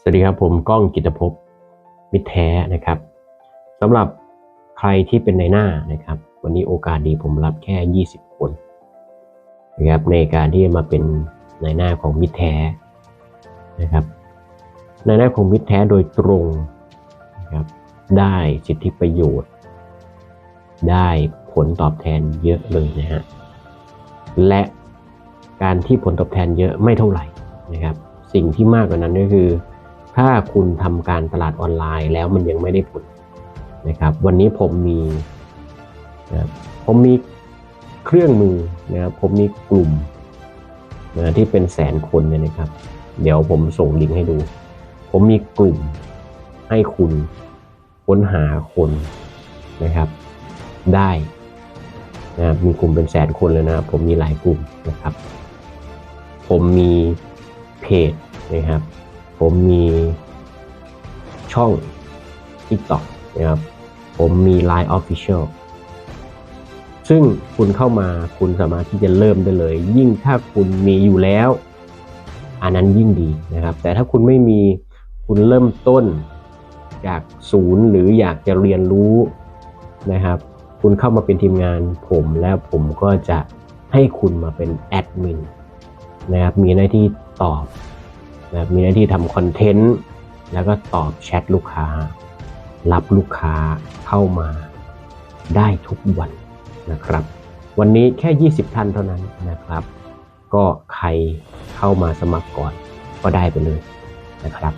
สวัสดีครับผมก้องกิตภพมิตรแท้นะครับสำหรับใครที่เป็นในหน้านะครับ วันนี้โอกาสดีผมรับแค่ 20 คนนะครับในการที่จะมาเป็นในหน้าของมิตรแท้นะครับในหน้าของมิตรแท้โดยตรงนะครับได้สิทธิประโยชน์ ได้ผลตอบแทนเยอะเลยนะฮะและการที่ผลตอบแทนเยอะไม่เท่าไหร่นะครับ สิ่งที่มากกว่านั้นก็คือ ถ้าคุณทำการตลาดออนไลน์แล้วมันยังไม่ได้ผลนะครับ วันนี้ผมมีนะครับผมมีเครื่องมือนะครับ ผมมีกลุ่มนะที่เป็นแสนคนเนี่ยนะครับ เดี๋ยวผมส่งลิงก์ให้ดู ผมมีกลุ่มให้คุณค้นหาคนนะครับ ได้นะครับมีกลุ่มเป็นแสนคนเลยนะครับ ผมมีหลายกลุ่มนะครับ ผมมีเพจนะครับ ผมมีช่อง TikTok นะครับ ผมมี Line Official ซึ่งคุณเข้ามาคุณสามารถที่จะเริ่มได้เลย ยิ่งถ้าคุณมีอยู่แล้ว อันนั้นยิ่งดีนะครับ แต่ถ้าคุณไม่มีคุณเริ่มต้นจากศูนย์หรืออยากจะเรียนรู้นะครับ คุณเข้ามาเป็นทีมงานผมแล้วผมก็จะให้คุณมาเป็นแอดมินนะครับ มีหน้าที่ตอบ นะครับมีหน้าที่ทำคอนเทนต์แล้วก็ตอบแชทลูกค้า รับลูกค้าเข้ามาได้ทุกวันนะครับ วันนี้แค่ 20 ท่านเท่านั้นนะครับ ก็ใครเข้ามาสมัครก่อนก็ได้ไปเลยนะครับ